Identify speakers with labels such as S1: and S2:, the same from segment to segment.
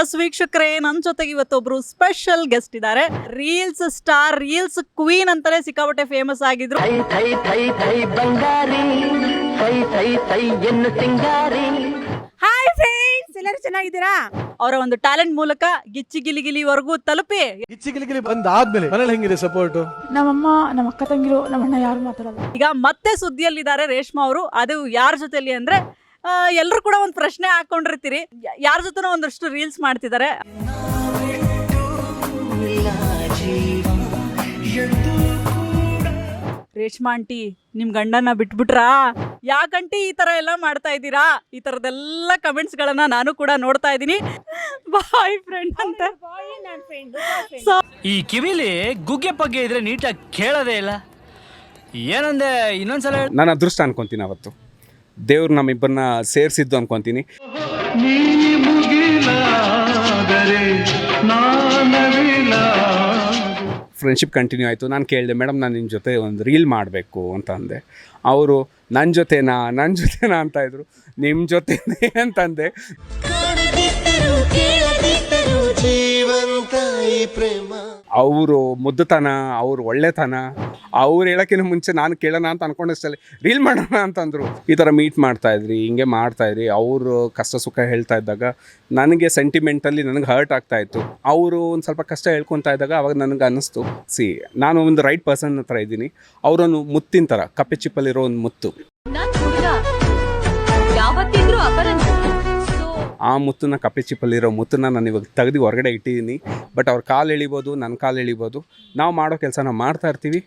S1: S ವೀಕ್ಷಕರೇ ನನ್ನ ಜೊತೆಗೆ ಇವತ್ತೊಬ್ರು ಸ್ಪೆಷಲ್ ಗೆಸ್ಟ್ ಇದ್ದಾರೆ. ರೀಲ್ಸ್ ಸ್ಟಾರ್ ರೀಲ್ಸ್ ಕ್ವೀನ್ ಅಂತಾನೆ ಸಿಕ್ಕಾಪಟ್ಟೆ ಫೇಮಸ್ ಆಗಿದ್ರು.
S2: ಹಾಯ್ ಫ್ರೆಂಡ್ಸ್ ಎಲ್ಲರೂ ಚೆನ್ನಾಗಿದ್ದೀರಾ?
S1: ಅವರ ಒಂದು ಟ್ಯಾಲೆಂಟ್ ಮೂಲಕ ಗಿಚ್ಚಿ ಗಿಲಿ ಗಿಲಿವರೆಗೂ ತಲುಪಿ.
S3: ಗಿಚ್ಚಿ ಗಿಲಿಗಿಲಿ ಬಂದಾದ್ಮೇಲೆ ಮನೇಲಿ ಹೆಂಗಿದೆ ಸಪೋರ್ಟ್
S2: ನಮ್ಮಮ್ಮ ನಮ್ಮ ಅಕ್ಕ ತಂಗಿರು ನಮ್ಮಣ್ಣ ಯಾರು ಮಾತಾಡಲ್ಲ.
S1: ಈಗ ಮತ್ತೆ ಸುದ್ದಿಯಲ್ಲಿದ್ದಾರೆ ರೇಷ್ಮಾ ಅವರು. ಅದು ಯಾರ ಜೊತೆಲಿ ಅಂದ್ರೆ ಎಲ್ಲರೂ ಕೂಡ ಒಂದು ಪ್ರಶ್ನೆ ಹಾಕೊಂಡಿರ್ತೀರಿ. ಯಾರ ಜೊತೆನೋ ಒಂದಷ್ಟು ರೀಲ್ಸ್ ಮಾಡ್ತಿದ್ದಾರೆ ರೇಷ್ಮಾ ಆಂಟಿ ನಿಮ್ ಗಂಡನ ಬಿಟ್ಬಿಟ್ರಾ? ಯಾಕಂಟಿ ಈ ತರ ಎಲ್ಲ ಮಾಡ್ತಾ ಇದ್ದೀರಾ? ಈ ತರದೆಲ್ಲ ಕಮೆಂಟ್ಸ್ ಗಳನ್ನ ನಾನು ಕೂಡ ನೋಡ್ತಾ ಇದ್ದೀನಿ. ಬಾಯ್ ಫ್ರೆಂಡ್ ಅಂತ. ಸೊ
S4: ಈ ಕಿವಿಲಿ ಗುಗ್ಗೆ ಪಗ್ಗೆ ಇದ್ರೆ ನೀಟಾಗಿ ಕೇಳೋದೇ ಇಲ್ಲ. ಏನಂದೆ ಇನ್ನೊಂದ್ಸಲ
S5: ನಾನು ಅದೃಷ್ಟ ಅನ್ಕೊಂತೀನಿ ಅವತ್ತು. ದೇವ್ರು ನಮ್ಮಿಬ್ಬರನ್ನ ಸೇರಿಸಿದ್ದು ಅನ್ಕೊಂತೀನಿ. ಫ್ರೆಂಡ್ಶಿಪ್ ಕಂಟಿನ್ಯೂ ಆಯಿತು. ನಾನು ಕೇಳಿದೆ ಮೇಡಮ್ ನಾನು ನಿಮ್ಮ ಜೊತೆ ಒಂದು ರೀಲ್ ಮಾಡಬೇಕು, ಅಂತ ಅಂದೆ. ಅವರು ನನ್ನ ಜೊತೆನಾ? ನನ್ನ ಜೊತೆನಾ? ಅಂತ ಇದ್ರು. ನಿಮ್ಮ ಜೊತೆನೇ? ಅಂತಂದೆ ಅವರು ಮುದ್ದುತನ ಅವ್ರ ಒಳ್ಳೆತನ. ಅವ್ರು ಹೇಳೋಕ್ಕಿಂತ ಮುಂಚೆ ನಾನು ಕೇಳೋಣ ಅಂತ ಅನ್ಕೊಂಡಷ್ಟಲ್ಲಿ ರೀಲ್ ಮಾಡೋಣ ಅಂತಂದ್ರು. ಈ ಥರ ಮೀಟ್ ಮಾಡ್ತಾ ಇದ್ರಿ ಹಿಂಗೆ ಮಾಡ್ತಾ ಇದ್ರಿ. ಅವರು ಕಷ್ಟ ಸುಖ ಹೇಳ್ತಾ ಇದ್ದಾಗ ನನಗೆ ಸೆಂಟಿಮೆಂಟಲ್ಲಿ ನನಗೆ ಹರ್ಟ್ ಆಗ್ತಾ ಇತ್ತು. ಅವರು ಒಂದು ಸ್ವಲ್ಪ ಕಷ್ಟ ಹೇಳ್ಕೊತಾ ಇದ್ದಾಗ ಅವಾಗ ನನಗೆ ಅನ್ನಿಸ್ತು. ಸಿ ನಾನು ಒಂದು ರೈಟ್ ಪರ್ಸನ್ ಹತ್ರ ಇದ್ದೀನಿ. ಅವರೊಂದು ಮುತ್ತಿನ ಥರ ಕಪ್ಪೆ ಚಿಪ್ಪಲ್ಲಿರೋ ಒಂದು ಮುತ್ತು. ಆ ಮುತ್ತನ್ನ ಕಪ್ಪೆ ಚಿಪ್ಪಲ್ಲಿರೋ ಮುತ್ತನ್ನ ನಾನು ಇವಾಗ ತೆಗೆದು ಹೊರಗಡೆ ಇಟ್ಟಿದ್ದೀನಿ. ಬಟ್ ಅವ್ರ ಕಾಲು ಎಳಿಬೋದು ನನ್ನ ಕಾಲು ಎಳಿಬೋದು. ನಾವು ಮಾಡೋ ಕೆಲಸ ನಾವು ಮಾಡ್ತಾ ಇರ್ತೀವಿ.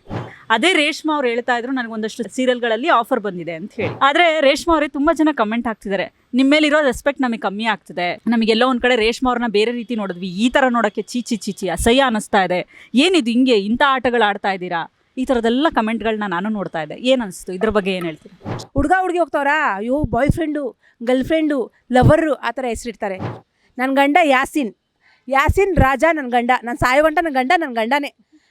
S1: ಅದೇ ರೇಷ್ಮಾ ಅವ್ರು ಹೇಳ್ತಾ ಇದ್ರು, ನನಗೆ ಒಂದಷ್ಟು ಸೀರಿಯಲ್ಗಳಲ್ಲಿ ಆಫರ್ ಬಂದಿದೆ ಅಂತ ಹೇಳಿ. ಆದ್ರೆ ರೇಷ್ಮಾ ಅವರೇ ತುಂಬಾ ಜನ ಕಮೆಂಟ್ ಹಾಕ್ತಿದ್ದಾರೆ ನಿಮ್ಮ ಮೇಲಿರೋ ರೆಸ್ಪೆಕ್ಟ್ ನಮಗೆ ಕಮ್ಮಿ ಆಗ್ತಿದೆ. ನಮಗೆಲ್ಲೋ ಒಂದು ಕಡೆ ರೇಷ್ಮಾ ಅವ್ರನ್ನ ಬೇರೆ ರೀತಿ ನೋಡಿದ್ವಿ. ಈ ಥರ ನೋಡೋಕ್ಕೆ ಚೀಚಿ ಚೀಚಿ ಅಸಹ್ಯ ಅನಿಸ್ತಾ ಇದೆ. ಏನಿದು ಹಿಂಗೆ ಇಂಥ ಆಟಗಳು ಆಡ್ತಾ ಇದ್ದೀರಾ? ಈ ಥರದ್ದೆಲ್ಲ ಕಮೆಂಟ್ಗಳನ್ನ ನಾನು ನೋಡ್ತಾ ಇದ್ದೆ. ಏನು ಅನಿಸ್ತು? ಇದ್ರ ಬಗ್ಗೆ ಏನು ಹೇಳ್ತೀನಿ
S2: ಹುಡುಗ ಹುಡುಗಿ ಹೋಗ್ತಾವ್ರಾ? ಅಯ್ಯೋ boyfriend girlfriend lover ಆ ಥರ ಹೆಸರಿಡ್ತಾರೆ. ನನ್ನ ಗಂಡ ಯಾಸಿನ್. ಯಾಸಿನ್ ರಾಜ ನನ್ನ ಗಂಡ. ನಾನು ಸಾಯೋ ನನ್ನ ಗಂಡ ನನ್ನ ಗಂಡನೇ.